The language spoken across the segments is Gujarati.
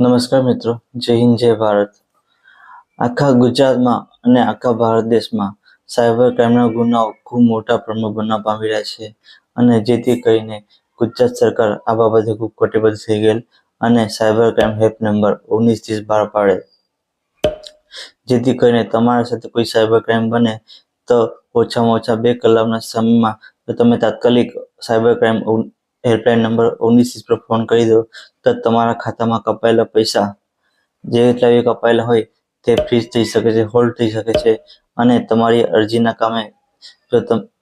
નમસ્કાર મિત્રો, જય હિન્દ, જય ભારત. આખા ગુજરાતમાં અને આખા ભારત દેશમાં સાયબર ક્રાઇમના ગુનાઓ ખૂબ મોટા પ્રમાણમાં બનવા પામી રહ્યા છે અને જેથી કરીને ગુજરાત સરકાર આ બાબતે ખૂબ કટિબદ્ધ થઈ ગયેલ અને સાયબર ક્રાઇમ હેલ્પ નંબર ઓગણીસ ત્રીસ બહાર પાડે. જેથી કરીને તમારા સાથે કોઈ સાયબર ક્રાઇમ બને તો ઓછામાં ઓછા બે કલાકના સમયમાં તમે તાત્કાલિક સાયબર ક્રાઇમ હેલ્પલાઇન નંબર ઓગણીસ પર ફોન કરી દો, તો તમારા ખાતામાં કપાયેલા પૈસા જે એટલા બી કપાયેલા હોય તે ફ્રીઝ થઈ શકે છે હોલ્ડ થઈ શકે છે અને તમારી અરજીના કામે જો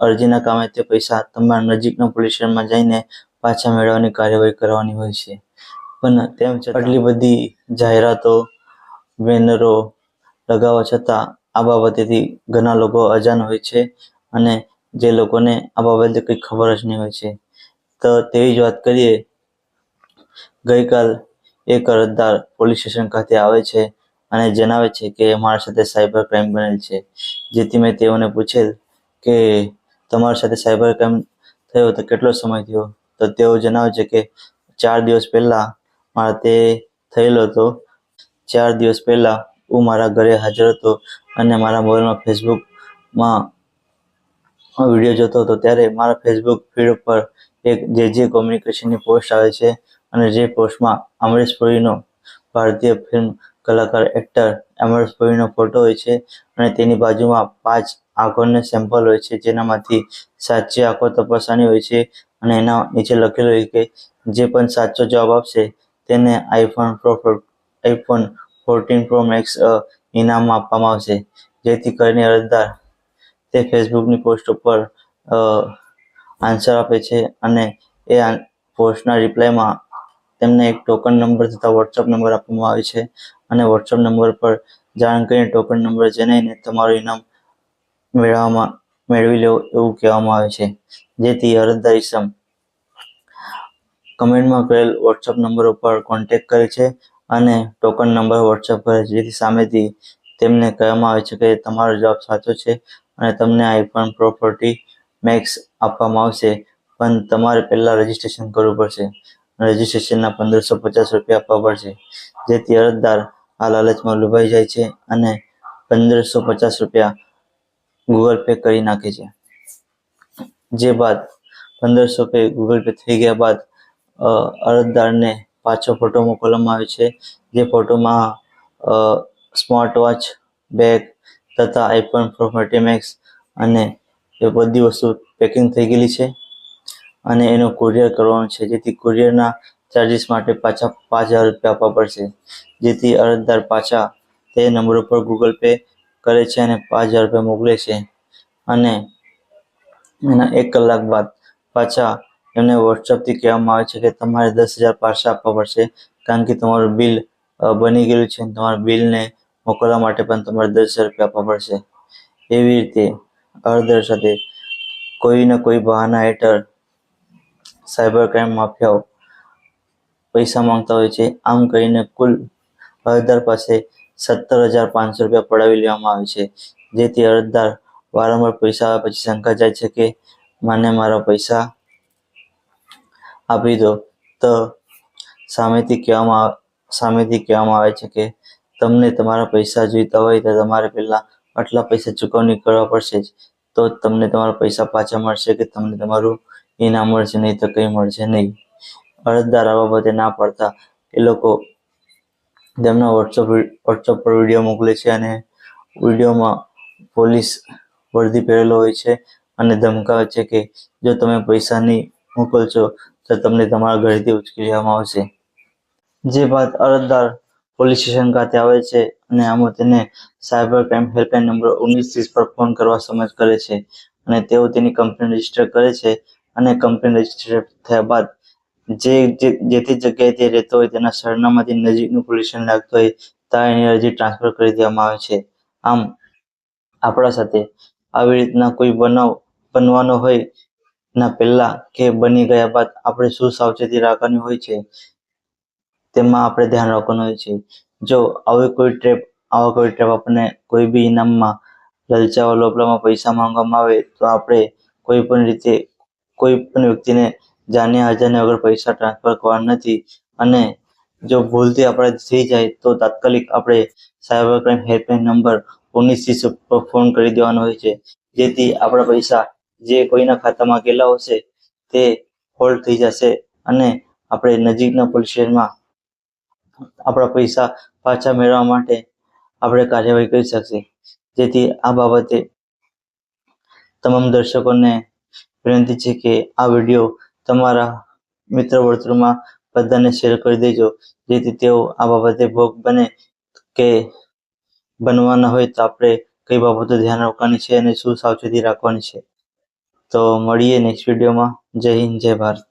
અરજીના કામે તે પૈસા તમારા નજીકના પોલીસ સ્ટેશનમાં જઈને પાછા મેળવવાની કાર્યવાહી કરવાની હોય છે. પણ તેમ છતાં આટલી બધી જાહેરાતો, બેનરો લગાવવા છતાં આ બાબતેથી ઘણા લોકો અજાણ હોય છે અને જે લોકોને આ બાબતે કંઈ ખબર જ નહીં હોય છે. તો તેવી જ વાત કરીએ. ગઈકાલ એક અરજદાર પોલીસ સ્ટેશન ખાતે આવે છે અને જણાવે છે કે મારા સાથે સાયબર ક્રાઇમ બનેલ છે. જેથી મેં તેઓને પૂછેલ કે તમારી સાથે સાયબર ક્રાઇમ થયો તો કેટલો સમય થયો? તો તેઓ જણાવે છે કે ચાર દિવસ પહેલાં મારા તે થયેલો હતો. ચાર દિવસ પહેલાં હું મારા ઘરે હાજર હતો અને મારા મોબાઈલમાં ફેસબુકમાં વીડિયો જોતો હતો ત્યારે મારા ફેસબુક ફીડ ઉપર એક જે જે કોમ્યુનિકેશનની પોસ્ટ આવે છે અને જે પોસ્ટમાં અમરીશ પુરીનો ભારતીય ફિલ્મ કલાકાર એક્ટર અમરીશ પુરીનો ફોટો હોય છે અને તેની બાજુમાં પાંચ આંખોને સેમ્પલ હોય છે, જેનામાંથી સાચી આંખો તપાસવાની હોય છે અને એના નીચે લખેલું હોય કે જે પણ સાચો જવાબ આપશે તેને iPhone pro iPhone fourteen pro max ઇનામ આપવામાં આવશે. જેથી કરીને અરજદાર તે ફેસબુકની પોસ્ટ ઉપર આન્સર આપે છે અને એ પોસ્ટના રિપ્લાયમાં તેમને એક ટોકન નંબર તથા વોટ્સઅપ નંબર આપવામાં આવે છે અને વોટ્સઅપ નંબર પર જાણ કરીને ટોકન નંબર જણાવીને તમારું ઇનામ મેળવવામાં, મેળવી લો એવું કહેવામાં આવે છે. જેથી અરજદાર ઇસમ કમેન્ટમાં કરેલ વોટ્સઅપ નંબર ઉપર કોન્ટેક્ટ કરે છે અને ટોકન નંબર વોટ્સઅપ કરે છે જેથી સામેથી તેમને કહેવામાં આવે છે કે તમારો જવાબ સાચો છે અને તમને આઈફોન પ્રોપર્ટી મેક્સ આપવામાં આવશે. પણ તમારે પહેલાં રજિસ્ટ્રેશન કરવું પડશે. રજિસ્ટ્રેશનના પંદરસો પચાસ રૂપિયા આપવા પડશે. જેથી અરજદાર આ લાલચમાં લુભાઈ જાય છે અને પંદરસો પચાસ રૂપિયા ગૂગલ પે કરી નાખે છે. જે બાદ પંદરસો પે ગૂગલ પે થઈ ગયા બાદ અરજદારને પાછો ફોટો મોકલવામાં આવે છે. જે ફોટોમાં સ્માર્ટ વોચ બેગ તથા આઈફોન પ્રો મેક્સ અને એ બધી વસ્તુ પેકિંગ થઈ ગયેલી છે. અને એનું કુરિયર કરવાનું છે. જેથી કુરિયરના ચાર્જિસ માટે પાછા પાંચ હજાર રૂપિયા આપવા પડશે. જેથી અરજદાર પાછા તે નંબર ઉપર ગૂગલ પે કરે છે અને પાંચ હજાર રૂપિયા મોકલે છે. અને એના એક કલાક બાદ પાછા એમને વોટ્સઅપથી કહેવામાં આવે છે કે તમારે દસ હજાર પાછા આપવા પડશે. કારણ કે તમારું બિલ બની ગયેલું છે તમારા બિલને મોકલવા માટે પણ તમારે દસ રૂપિયા આપવા પડશે. એવી રીતે અરદર સાથે કોઈને કોઈ બહાના હેઠળ સાયબર ક્રાઇમ માફિયાઓ પૈસા માંગતા હોય છે. આમ કરીને કુલ અરજદાર પાસે સત્તર હજાર પાંચસો રૂપિયા પડાવી લેવામાં આવે છે. જેથી અરજદાર વારંવાર પૈસા આવ્યા પછી શંકા જાય છે કે મને મારા પૈસા આપી દો. તો સામેથી કહેવામાં સામેથી કહેવામાં આવે છે કે તમને તમારા પૈસા જોઈતા હોય તો તમારે પહેલાં આટલા પૈસા ચૂકવણી કરવા પડશે જ. તો જ તમને તમારા પૈસા પાછા મળશે કે તમને તમારું ઇનામ મળશે, નહીં તો કંઈ મળશે નહીં. અરજદાર આ બાબતે ના પડતા. એ લોકો તેમના વોટ્સઅપ વોટ્સઅપ પર વીડિયો મોકલે છે અને વિડીયોમાં પોલીસ વર્દી પહેરેલો હોય છે અને ધમકાવે છે કે જો તમે પૈસા નહીં મોકલશો તો તમને તમારા ઘરેથી ઉચકી લેવામાં આવશે. જે બાદ અરજદાર પોલીસ સ્ટેશન ખાતે આવે છે અને આમાં તેને સાયબર ક્રાઇમ હેલ્પલાઇન નંબર ઓગણીસ ત્રીસ પર ફોન કરવા સમજ કરે છે. અને તેઓ તેની કમ્પ્લેન રજિસ્ટર કરે છે અને કમ્પ્લેન રજિસ્ટર થયા બાદ જે જે તે જગ્યાએ તે રહેતો હોય તેના સરનામાથી નજીકનું પોલીસ સ્ટેશન લાગતું હોય ત્યાં એની અરજી ટ્રાન્સફર કરી દેવામાં આવે છે. આમ, આપણા સાથે આવી રીતના કોઈ બનાવ, બનવાનો હોય ના પહેલા કે બની ગયા બાદ આપણે શું સાવચેતી રાખવાની હોય છે તેમાં આપણે ધ્યાન રાખવાનું હોય છે. જો આવી કોઈ ટ્રેપ આવા કોઈ ટ્રેપ આપણને કોઈ બી ઇનામમાં લલચાવા, લોપલામાં પૈસા માંગવામાં આવે તો આપણે કોઈ પણ રીતે, કોઈ પણ વ્યક્તિને જાણ્યા અજાણ્યા વગર પૈસા ટ્રાન્સફર કરવા નથી અને જો ભૂલથી આપણે થઈ જાય તો તાત્કાલિક આપણે સાયબર ક્રાઇમ હેલ્પલાઇન નંબર ઓગણીસ ત્રીસ ઉપર ફોન કરી દેવાનો હોય છે. જેથી આપણા પૈસા જે કોઈના ખાતામાં ગયેલા હશે તે હોલ્ડ થઈ જશે અને આપણે નજીકના પોલીસ સ્ટેશનમાં આપણા પૈસા પાછા મેળવવા માટે આપણે કાર્યવાહી કરી શકશે. જેથી આ બાબતે તમામ દર્શકોને વિનંતી છે કે આ વીડિયો તમારા મિત્ર વર્તુળમાં બધાને શેર કરી દેજો. જેથી તેઓ આ બાબતે ભોગ બને કે બનવાના હોય તો આપણે કઈ બાબતો ધ્યાન રાખવાની છે અને શું સાવચેતી રાખવાની છે. તો મળીએ નેક્સ્ટ વિડીયોમાં જય હિન્દ, જય ભારત.